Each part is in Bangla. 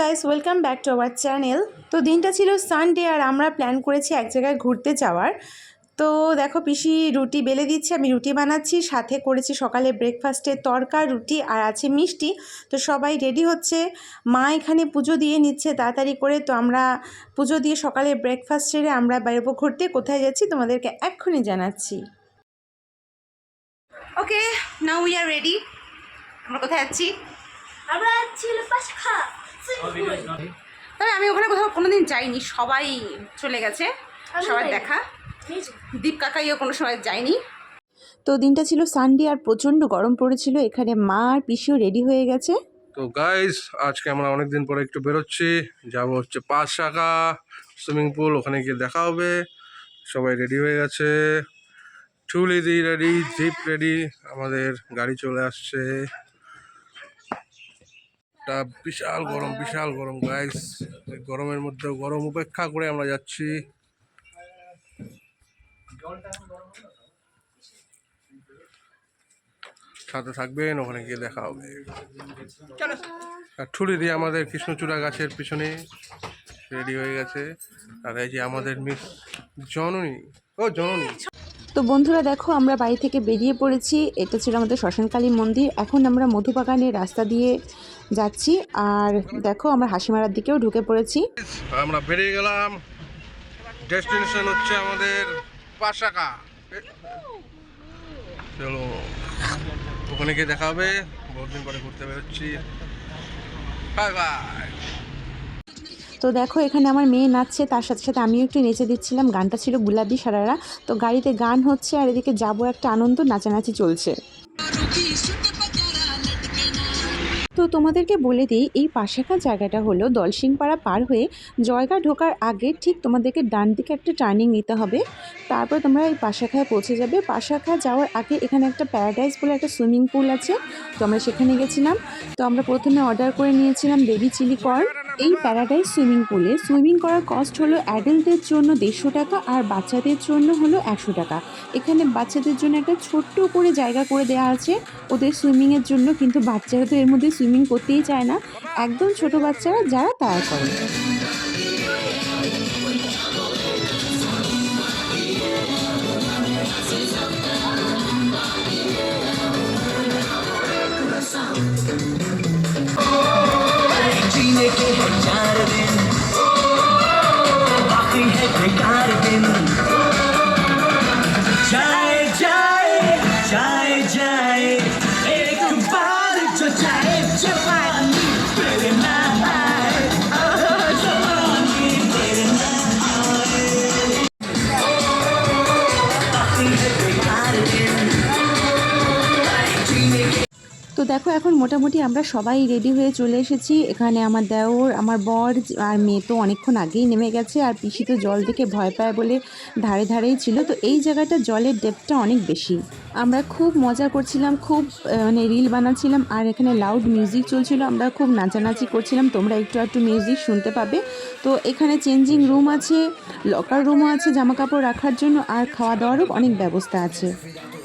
Guys welcome back to our channel তো দিনটা ছিল সানডে আর আমরা প্ল্যান করেছি এক জায়গায় ঘুরতে যাওয়ার। তো দেখো পিসি রুটি বেলে দিচ্ছে, আমি রুটি বানাচ্ছি, সাথে করেছি সকালে ব্রেকফাস্টে তরকা, রুটি আর আছে মিষ্টি। তো সবাই রেডি হচ্ছে। মা এখানে পুজো দিয়ে নিচ্ছে তাড়াতাড়ি করে। তো আমরা পুজো দিয়ে সকালে ব্রেকফাস্ট সেরে আমরা বেরোবো ঘুরতে। কোথায় যাচ্ছি তোমাদেরকে এক্ষুনি জানাচ্ছি। ওকে নাও উই আর রেডি আমরা কোথায় যাচ্ছি? আমরা পুল তবে আমি ওখানে কোথাও কোনোদিন যাইনি সবাই চলে গেছে সবার দেখা। দীপ কাকাইও কোনো সময় যায়নি। তো দিনটা ছিল সানডে আর প্রচণ্ড গরম পড়েছিল এখানে মা আর পিসিও রেডি হয়ে গেছে। তো গাইস আজকে আমরা অনেকদিন পরে একটু বেরোচ্ছি যাব হচ্ছে পাঁচ শাখা সুইমিং পুল ওখানে গিয়ে দেখা হবে। সবাই রেডি হয়ে গেছে। Tuli di ready jeep ready আমাদের গাড়ি চলে আসছে। তা বিশাল গরম বিশাল গরম গাইস গরমের মধ্যে গরম উপেক্ষা করে আমরা যাচ্ছি। সাথে থাকবেন ওখানে গিয়ে দেখা হবে। আর ঠুলি দিয়ে আমাদের কৃষ্ণচূড়া গাছের পিছনে রেডি হয়ে গেছে। আর এই যে আমাদের মিস জননী। ও জননী। তো বন্ধুরা দেখো, আমরা বাড়ি থেকে বেরিয়ে পড়েছি। এটা ছিল আমাদের শ্মশানকালী মন্দির। এখন আমরা মধুবাগানের রাস্তা দিয়ে যাচ্ছি। আর দেখো, আমরা হাসিমারার দিকেও ঢুকে পড়েছি। আমরা বেরিয়ে গেলাম। ডেস্টিনেশন হচ্ছে আমাদের পাশাকা। চলো, ওখানে গিয়ে দেখা হবে। বহুদিন পরে ঘুরতে বেরোচ্ছি। বাই বাই তো দেখো, এখানে আমার মেয়ে নাচছে, তার সাথে সাথে আমিও একটু নেচে দিচ্ছিলাম। গানটা ছিল গুলাবি সারারা। তো গাড়িতে গান হচ্ছে আর এদিকে যাব, একটা আনন্দ, নাচানাচি চলছে। তো তোমাদেরকে বলে দিই, এই পাশাখা জায়গাটা হলো দলসিংপাড়া পার হয়ে জয়গা ঢোকার আগে ঠিক তোমাদেরকে ডান দিকে একটা টার্নিং নিতে হবে। তারপর তোমরা এই পাশাখায় পৌঁছে যাবে। পাশাখা যাওয়ার আগে এখানে একটা প্যারাডাইস বলে একটা সুইমিং পুল আছে। তো আমরা সেখানে গেছিলাম। তো আমরা প্রথমে অর্ডার করে নিয়েছিলাম বেবি চিলি কর্ন এই প্যারাডাইস সুইমিং পুলে সুইমিং করার কস্ট হলো অ্যাডাল্টদের জন্য দেড়শো টাকা আর বাচ্চাদের জন্য হলো একশো টাকা। এখানে বাচ্চাদের জন্য একটা ছোট্ট করে জায়গা করে দেওয়া আছে। ওদের সুইমিংয়ের জন্য কিন্তু বাচ্চারা তো এর মধ্যে সুইমিং করতেই চায় না। একদম ছোট বাচ্চারা যারা তারা করে। দেখো, এখন মোটামুটি আমরা সবাই রেডি হয়ে চলে এসেছি। এখানে আমার দেওর, আমার বর আর মেয়ে তো অনেকক্ষণ আগেই নেমে গেছে আর পিসি তো জল দেখে ভয় পায় বলে ধারে ধারেই ছিল। তো এই জায়গাটা জলের ডেপটা অনেক বেশি। আমরা খুব মজা করছিলাম, খুব মানে রিল বানাচ্ছিলাম আর এখানে লাউড মিউজিক চলছিল। আমরা খুব নাচানাচি করছিলাম, তোমরা একটু একটু মিউজিক শুনতে পাবে। তো এখানে চেঞ্জিং রুম আছে লকার রুমও আছে জামা কাপড় রাখার জন্য আর খাওয়া দাওয়ারও অনেক ব্যবস্থা আছে।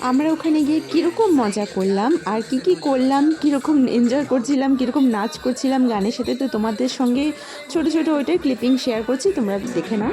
আমরা ওখানে গিয়ে কীরকম মজা করলাম আর কি কি করলাম কীরকম এনজয় করছিলাম কীরকম নাচ করছিলাম গানের সাথে তো তোমাদের সঙ্গে ছোট ছোট ওইটার ক্লিপিং শেয়ার করছি তোমরা দেখে নাও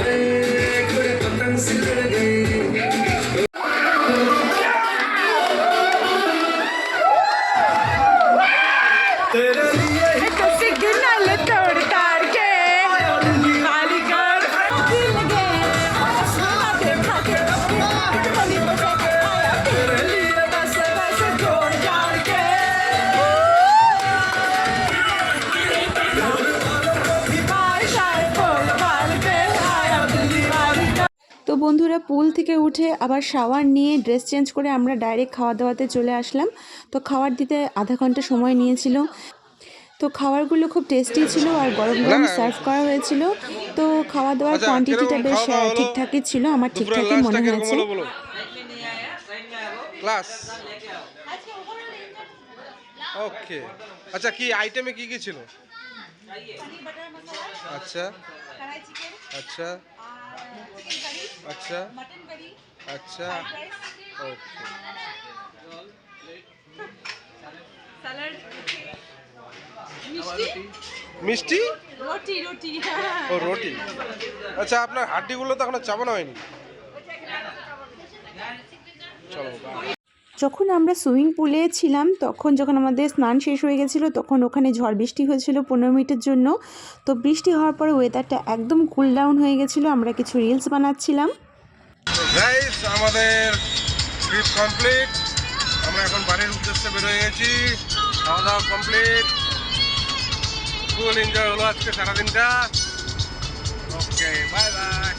বন্ধুরা পুল থেকে উঠে আবার শাওয়ার নিয়ে ড্রেস চেঞ্জ করে আমরা ডাইরেক্ট খাওয়া দাওয়াতে চলে আসলাম। তো খাওয়ার দিতে আধা ঘণ্টা সময় নিয়েছিল। তো খাবারগুলো খুব টেস্টি ছিল আর গরম গরম সার্ভ করা হয়েছিল। তো খাওয়া দাওয়ার আচ্ছা, কোয়ান্টিটিটা বেশ? ঠিকঠাকই ছিল আমার ঠিকঠাকই মনে হয়েছে। ক্লাস ওকে আচ্ছা কি আইটেমে কি কি ছিল? আচ্ছা। আচ্ছা। আচ্ছা। আচ্ছা। ওকে মিষ্টি? রুটি রুটি। ও রুটি। আচ্ছা আপনার হাড্ডিগুলো তো এখনও চাপানো হয়নি। চলো. যখন আমরা সুইমিং পুলে ছিলাম, তখন যখন আমাদের স্নান শেষ হয়ে গেছিল, তখন ওখানে ঝড় বৃষ্টি হয়েছিল পনেরো মিনিটের জন্য। তো বৃষ্টি হওয়ার পরে ওয়েদারটা একদম কুল ডাউন হয়ে গেছিল, আমরা কিছু রিলস বানাচ্ছিলাম। আমাদের ট্রিপ কমপ্লিট আমরা এখন বাড়ির উদ্দেশ্যে বেরোয় গেছি। খাওয়া দাওয়া কমপ্লিট ফুল এনজয় হলো আজকে সারাদিনটা। Okay bye bye